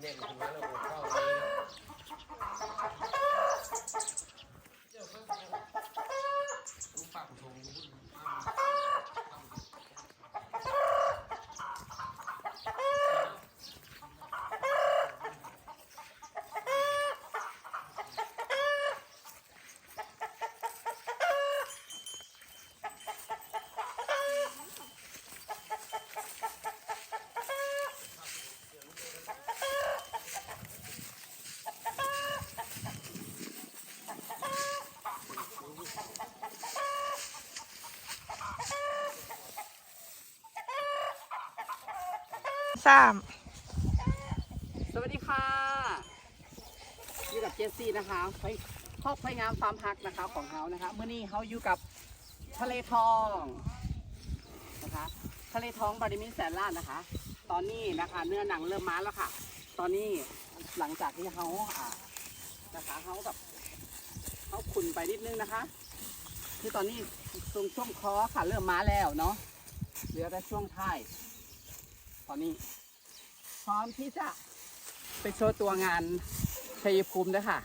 เน่นขึ้นมาแล้วผมเข้าเลย สามสวัสดีค่ะอยู่กับเจสซี่นะคะไปครอบไฟงามฟาร์มฮักนะคะของเฮานะคะเมื่อนี้เฮาอยู่กับทะเลทองนะคะทะเลทองบาริมินแสนล้านนะคะ ตอนนี้นะคะเนื้อหนังเริ่มมาแล้วค่ะ ตอนนี้หลังจากที่เฮาอ่านะคะเฮากับเฮาขุนไปนิดนึงนะคะ คือตอนนี้ตรงช่วงคอค่ะเริ่มมาแล้วเนาะเหลือแต่ช่วงท้าย ตอนนี้ พร้อมที่จะไปโชว์ตัวงานชัยภูมิด้วยค่ะ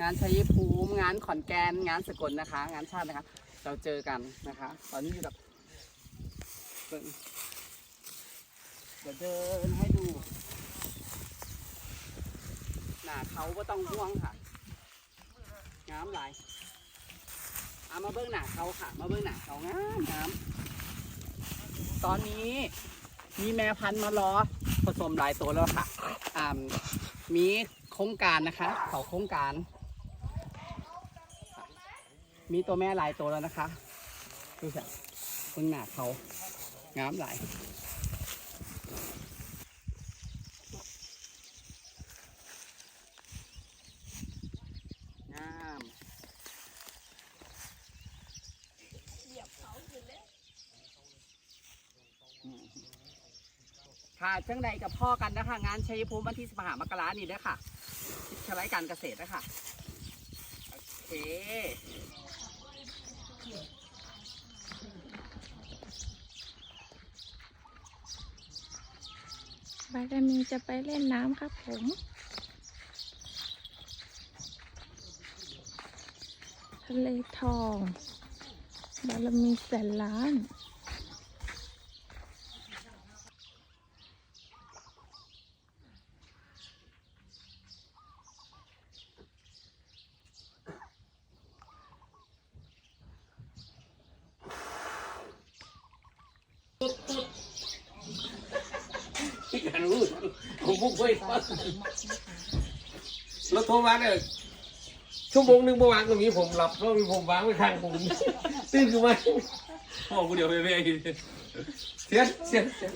งานชัยภูมิ งานขอนแก่นงานสกลนะคะ งานชาตินะคะ เราเจอกันนะคะ ตอนนี้อยู่กับเบิ่งเดี๋ยวเดินให้ดูหน้าเขาก็ต้องห่วงค่ะงามหลายเอามาเบิ้งหน้าเขาค่ะ มาเบิ้งหน้าเขางามงามตอนนี้ มีแม่พันธุ์มารอผสมหลายตัวแล้วค่ะอ่ามีโครงการนะคะเขาโครงการ มีตัวแม่หลายตัวแล้วนะคะดูสิเพิ่งหนาเขางามหลายงามอืม ค่ะจังใดกับพ่อกันนะคะ งานชัยภูมิวันที่สิบหามกรานี่เด้อค่ะชลายการเกษตรนะคะโอเคบารมีจะไปเล่นน้ำครับผมทะเลทองบารมีแสนล้าน การรู้ผมพุ่งไปแล้วโทรมาเนี่ยชั่วโมงหนึ่งเมื่อวานตรงนี้ผมหลับเพราะมีผมวางไว้ข้างผมตื่นขึ้นมาพ่อกูเดี๋ยวไปเรื่อยเสียเสียเสีย